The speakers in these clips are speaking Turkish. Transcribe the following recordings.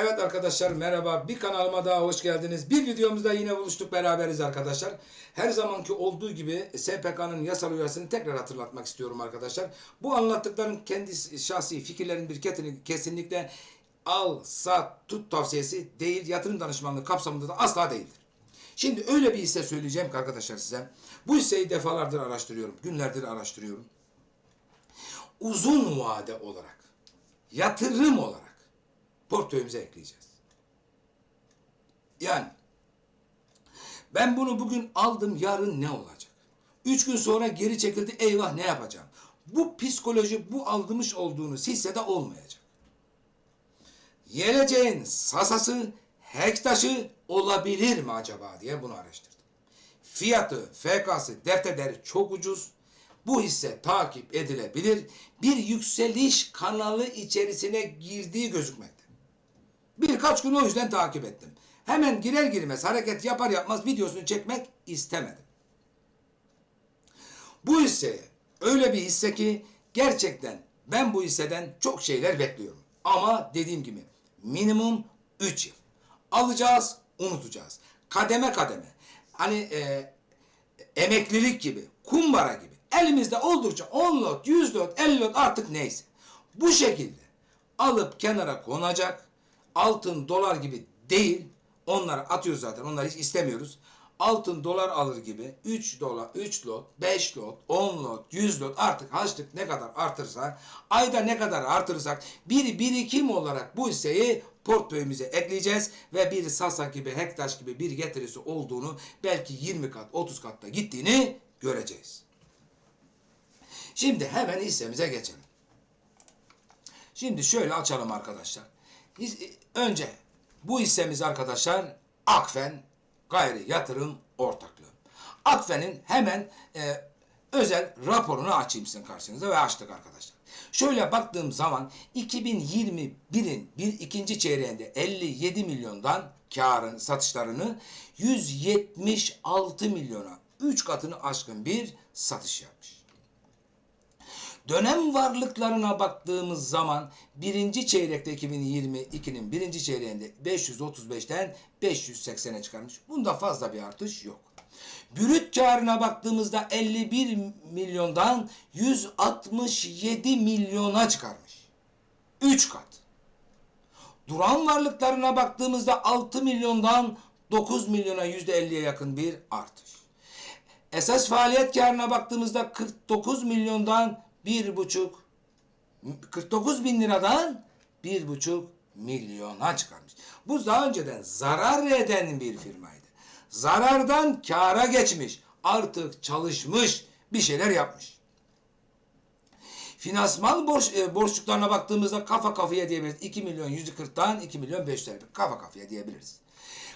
Evet arkadaşlar merhaba. Bir kanalıma daha hoş geldiniz. Bir videomuzda yine buluştuk beraberiz arkadaşlar. Her zamanki olduğu gibi SPK'nın yasal uyarısını tekrar hatırlatmak istiyorum arkadaşlar. Bu anlattıkların kendi şahsi fikirlerin bir kesinlikle al, sat, tut tavsiyesi değil. Yatırım danışmanlığı kapsamında da asla değildir. Şimdi öyle bir hisse söyleyeceğim ki arkadaşlar size. Bu hisseyi defalardır araştırıyorum. Günlerdir araştırıyorum. Uzun vade olarak, yatırım olarak portföyümüze ekleyeceğiz. Yani ben bunu bugün aldım yarın ne olacak? Üç gün sonra geri çekildi eyvah ne yapacağım? Bu psikoloji bu aldırmış olduğunuz hissede olmayacak. Geleceğin sasası hektaşı olabilir mi acaba diye bunu araştırdım. Fiyatı, FK'sı, defter değeri çok ucuz. Bu hisse takip edilebilir. Bir yükseliş kanalı içerisine girdiği gözükmekte. Birkaç gün o yüzden takip ettim. Hemen girer girmez hareket yapar yapmaz videosunu çekmek istemedim. Bu hisse öyle bir hisse ki gerçekten ben bu hisseden çok şeyler bekliyorum. Ama dediğim gibi minimum 3 yıl. Alacağız, unutacağız. Kademe kademe. Hani e, emeklilik gibi, kumbara gibi. Elimizde oldukça 10 lot, 100 lot, 50 lot artık neyse. Bu şekilde alıp kenara konacak. Altın, dolar gibi değil. Onları atıyoruz zaten. Onları hiç istemiyoruz. Altın, dolar alır gibi 3 dolar, 3 lot, 5 lot, 10 lot, 100 lot artık harçlık ne kadar artırsa, ayda ne kadar artırırsak bir birikim olarak bu hisseyi portföyümüze ekleyeceğiz ve bir Sasa gibi, Hektaş gibi bir getirisi olduğunu belki 20 kat, 30 katta gittiğini göreceğiz. Şimdi hemen hissemize geçelim. Şimdi şöyle açalım arkadaşlar. His- Önce bu hissemiz arkadaşlar Akfen Gayri Yatırım Ortaklığı. Akfen'in hemen e, özel raporunu açayım sizin karşınıza ve açtık arkadaşlar. Şöyle baktığım zaman 2021'in bir ikinci çeyreğinde 57 milyondan karın satışlarını 176 milyona 3 katını aşkın bir satış yapmış. Dönem varlıklarına baktığımız zaman birinci çeyrekte 2022'nin birinci çeyreğinde 535'ten 580'e çıkarmış. Bunda fazla bir artış yok. Brüt karına baktığımızda 51 milyondan 167 milyona çıkarmış. 3 kat. Duran varlıklarına baktığımızda 6 milyondan 9 milyona %50'ye yakın bir artış. Esas faaliyet karına baktığımızda 49 milyondan bir buçuk 49 bin liradan bir buçuk milyona çıkarmış. Bu daha önceden zarar eden bir firmaydı. Zarardan kâra geçmiş. Artık çalışmış. Bir şeyler yapmış. Finansman borç, e, borçluklarına baktığımızda kafa kafaya diyebiliriz. 2 milyon 140'tan 2 milyon 500 kafa kafaya diyebiliriz.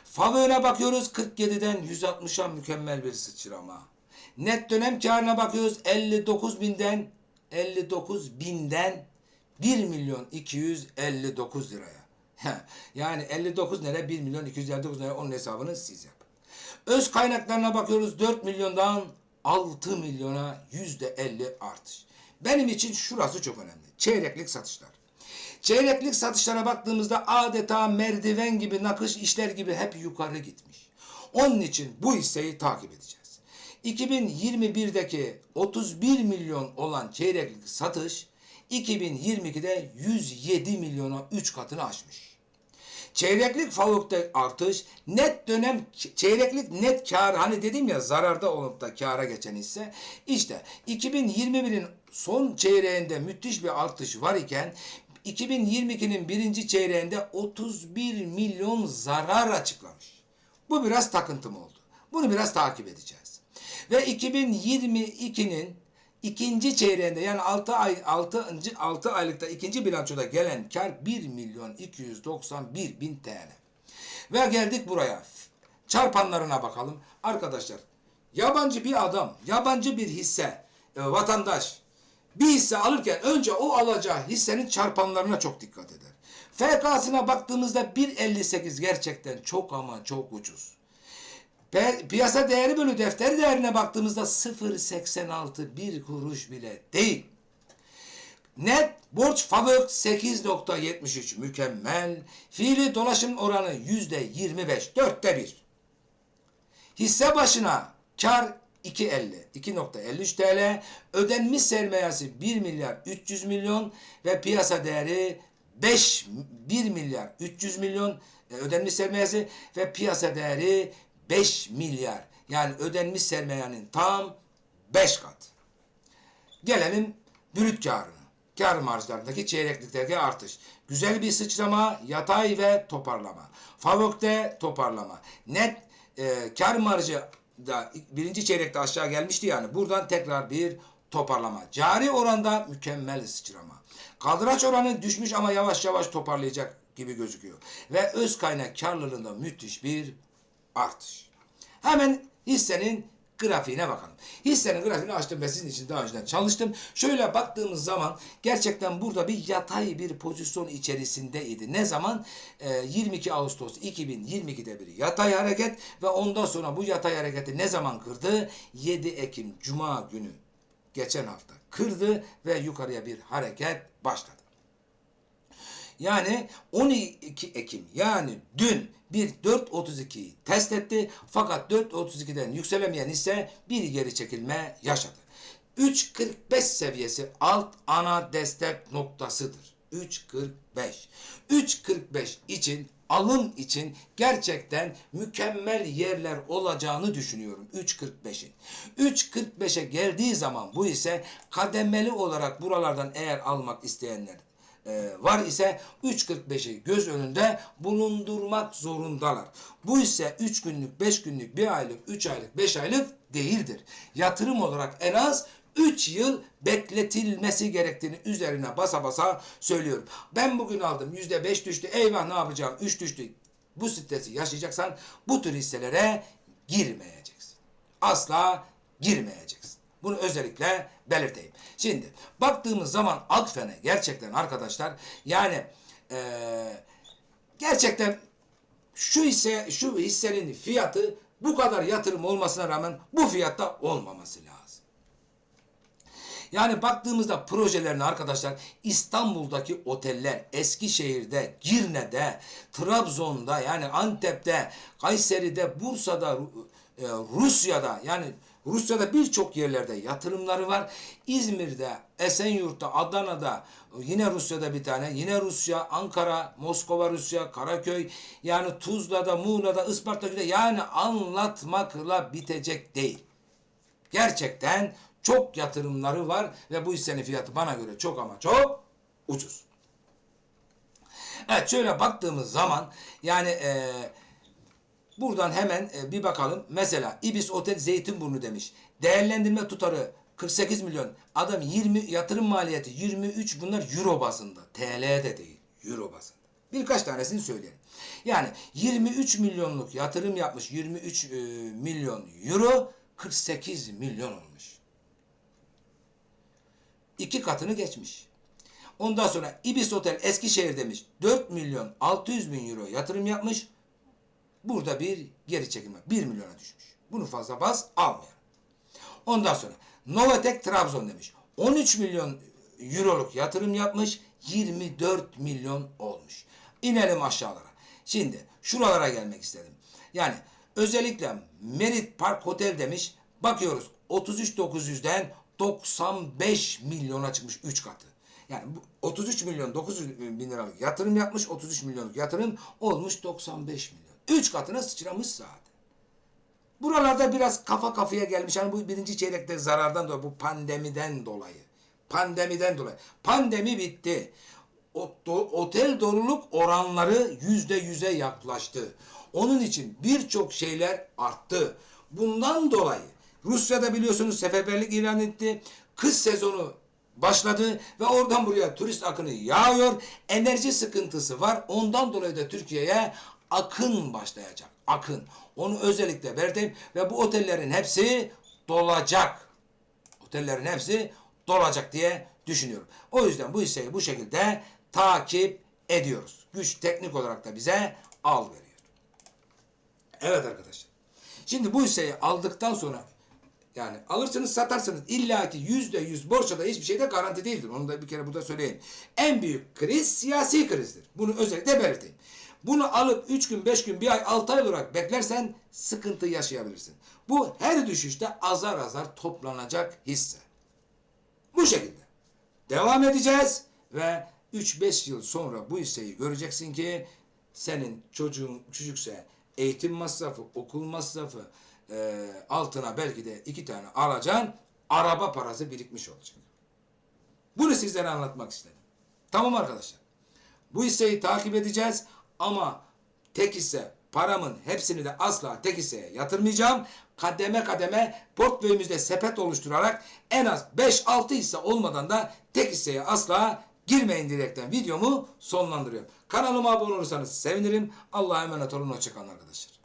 Favöre bakıyoruz 47'den 160'a mükemmel bir sıçrama. Net dönem karına bakıyoruz 59 binden 59 binden 1 milyon 259 liraya. yani 59 lira 1 milyon 259 lira onun hesabını siz yapın. Öz kaynaklarına bakıyoruz 4 milyondan 6 milyona yüzde 50 artış. Benim için şurası çok önemli. Çeyreklik satışlar. Çeyreklik satışlara baktığımızda adeta merdiven gibi nakış işler gibi hep yukarı gitmiş. Onun için bu hisseyi takip edeceğiz. 2021'deki 31 milyon olan çeyreklik satış 2022'de 107 milyona 3 katını aşmış. Çeyreklik favukta artış, net dönem çeyreklik net kar hani dedim ya zararda olup da kara geçen hisse. İşte 2021'in son çeyreğinde müthiş bir artış var iken 2022'nin birinci çeyreğinde 31 milyon zarar açıklamış. Bu biraz takıntım oldu. Bunu biraz takip edeceğiz. Ve 2022'nin ikinci çeyreğinde yani 6 ay 6. 6 aylıkta ikinci bilançoda gelen kar 1 milyon 291 bin TL. Ve geldik buraya. Çarpanlarına bakalım. Arkadaşlar yabancı bir adam, yabancı bir hisse, e, vatandaş bir hisse alırken önce o alacağı hissenin çarpanlarına çok dikkat eder. FK'sına baktığımızda 1.58 gerçekten çok ama çok ucuz. Piyasa değeri bölü defter değerine baktığımızda 0.86 bir kuruş bile değil. Net borç FAVÖK 8.73 mükemmel. Fiili dolaşım oranı %25 dörtte bir. Hisse başına kar 2.50 2.53 TL ödenmiş sermayesi 1 milyar 300 milyon ve piyasa değeri 5 1 milyar 300 milyon e, ödenmiş sermayesi ve piyasa değeri 5 milyar yani ödenmiş sermayenin tam 5 kat. Gelelim brüt karına. Kar marjlarındaki çeyreklikteki artış. Güzel bir sıçrama, yatay ve toparlama. Favök'te toparlama. Net e, kar marjı da birinci çeyrekte aşağı gelmişti yani. Buradan tekrar bir toparlama. Cari oranda mükemmel sıçrama. Kaldıraç oranı düşmüş ama yavaş yavaş toparlayacak gibi gözüküyor. Ve öz kaynak karlılığında müthiş bir artış. Hemen hissenin grafiğine bakalım. Hissenin grafiğini açtım ve sizin için daha önceden çalıştım. Şöyle baktığımız zaman gerçekten burada bir yatay bir pozisyon içerisindeydi. Ne zaman? Ee, 22 Ağustos 2022'de bir yatay hareket ve ondan sonra bu yatay hareketi ne zaman kırdı? 7 Ekim Cuma günü geçen hafta kırdı ve yukarıya bir hareket başladı. Yani 12 Ekim yani dün bir 4.32'yi test etti fakat 4.32'den yükselemeyen ise bir geri çekilme yaşadı. 3.45 seviyesi alt ana destek noktasıdır. 3.45. 3.45 için alım için gerçekten mükemmel yerler olacağını düşünüyorum 3.45'in. 3.45'e geldiği zaman bu ise kademeli olarak buralardan eğer almak isteyenler e, var ise 3.45'i göz önünde bulundurmak zorundalar. Bu ise 3 günlük, 5 günlük, 1 aylık, 3 aylık, 5 aylık değildir. Yatırım olarak en az 3 yıl bekletilmesi gerektiğini üzerine basa basa söylüyorum. Ben bugün aldım %5 düştü. Eyvah ne yapacağım? 3 düştü. Bu stresi yaşayacaksan bu tür hisselere girmeyeceksin. Asla girmeyeceksin. Bunu özellikle belirteyim. Şimdi baktığımız zaman Akfen'e gerçekten arkadaşlar yani eee, gerçekten şu hisse şu hissenin fiyatı bu kadar yatırım olmasına rağmen bu fiyatta olmaması lazım. Yani baktığımızda projelerine arkadaşlar İstanbul'daki oteller, Eskişehir'de, Girne'de, Trabzon'da yani Antep'te, Kayseri'de, Bursa'da, e, Rusya'da yani Rusya'da birçok yerlerde yatırımları var. İzmir'de, Esenyurt'ta, Adana'da, yine Rusya'da bir tane, yine Rusya, Ankara, Moskova, Rusya, Karaköy, yani Tuzla'da, Muğla'da, Isparta'da yani anlatmakla bitecek değil. Gerçekten çok yatırımları var ve bu hissenin fiyatı bana göre çok ama çok ucuz. Evet şöyle baktığımız zaman yani e, buradan hemen e, bir bakalım. Mesela İbis Otel Zeytinburnu demiş. Değerlendirme tutarı 48 milyon. Adam 20 yatırım maliyeti 23 bunlar euro bazında. TL'de değil. Euro bazında. Birkaç tanesini söyleyelim. Yani 23 milyonluk yatırım yapmış 23 e, milyon euro 48 milyon olmuş. İki katını geçmiş. Ondan sonra Ibis Otel Eskişehir demiş 4 milyon 600 bin euro yatırım yapmış. Burada bir geri çekilme 1 milyona düşmüş. Bunu fazla baz almayalım. Ondan sonra Novatek Trabzon demiş. 13 milyon euroluk yatırım yapmış. 24 milyon olmuş. İnelim aşağılara. Şimdi şuralara gelmek istedim. Yani özellikle Merit Park Hotel demiş. Bakıyoruz 33.900'den 95 milyona çıkmış 3 katı. Yani bu 33 milyon 900 bin liralık yatırım yapmış. 33 milyonluk yatırım olmuş 95 milyon. 3 katına sıçramış zaten. Buralarda biraz kafa kafaya gelmiş. Hani bu birinci çeyrekte zarardan dolayı, bu pandemiden dolayı. Pandemiden dolayı. Pandemi bitti. Otel doluluk oranları yüzde yüze yaklaştı. Onun için birçok şeyler arttı. Bundan dolayı Rusya'da biliyorsunuz seferberlik ilan etti. Kış sezonu başladı ve oradan buraya turist akını yağıyor. Enerji sıkıntısı var. Ondan dolayı da Türkiye'ye akın başlayacak. Akın. Onu özellikle verdim ve bu otellerin hepsi dolacak. Otellerin hepsi dolacak diye düşünüyorum. O yüzden bu hisseyi bu şekilde takip ediyoruz. Güç teknik olarak da bize al veriyor. Evet arkadaşlar. Şimdi bu hisseyi aldıktan sonra Yani alırsınız satarsınız. İlla ki yüzde yüz borsada hiçbir şeyde garanti değildir. Onu da bir kere burada söyleyeyim. En büyük kriz siyasi krizdir. Bunu özellikle belirteyim. Bunu alıp 3 gün, 5 gün, bir ay, 6 ay olarak beklersen sıkıntı yaşayabilirsin. Bu her düşüşte azar azar toplanacak hisse. Bu şekilde. Devam edeceğiz ve 3-5 yıl sonra bu hisseyi göreceksin ki senin çocuğun küçükse eğitim masrafı, okul masrafı e, altına belki de iki tane alacaksın araba parası birikmiş olacak. Bunu sizlere anlatmak istedim. Tamam arkadaşlar. Bu hisseyi takip edeceğiz ama tek hisse paramın hepsini de asla tek hisseye yatırmayacağım. Kademe kademe portföyümüzde sepet oluşturarak en az 5-6 hisse olmadan da tek hisseye asla girmeyin diyerekten videomu sonlandırıyorum. Kanalıma abone olursanız sevinirim. Allah'a emanet olun. Hoşçakalın arkadaşlar.